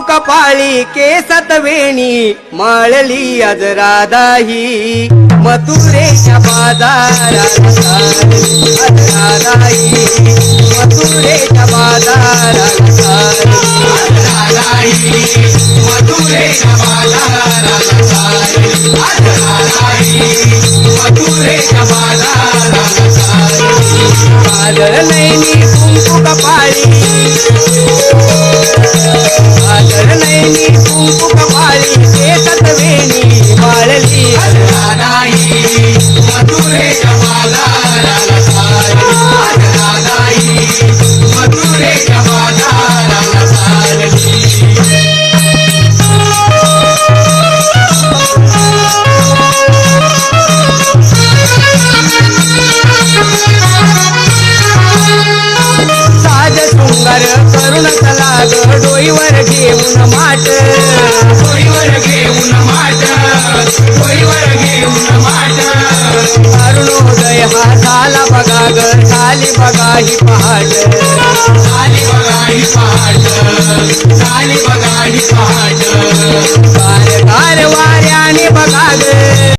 कपाळी केसत वेणी माळली आज राधाही. मथुरेच्या बाजारात चालली आज राधाही. मथुरेच्या बाजारात चालली. आदळ नैनी कुंकू कपाळी. साज डोईवर घेऊन माट. डोईवर घेऊन माट बघा ग साली बघा ही पहाट. साली बघा ही पहाट. कार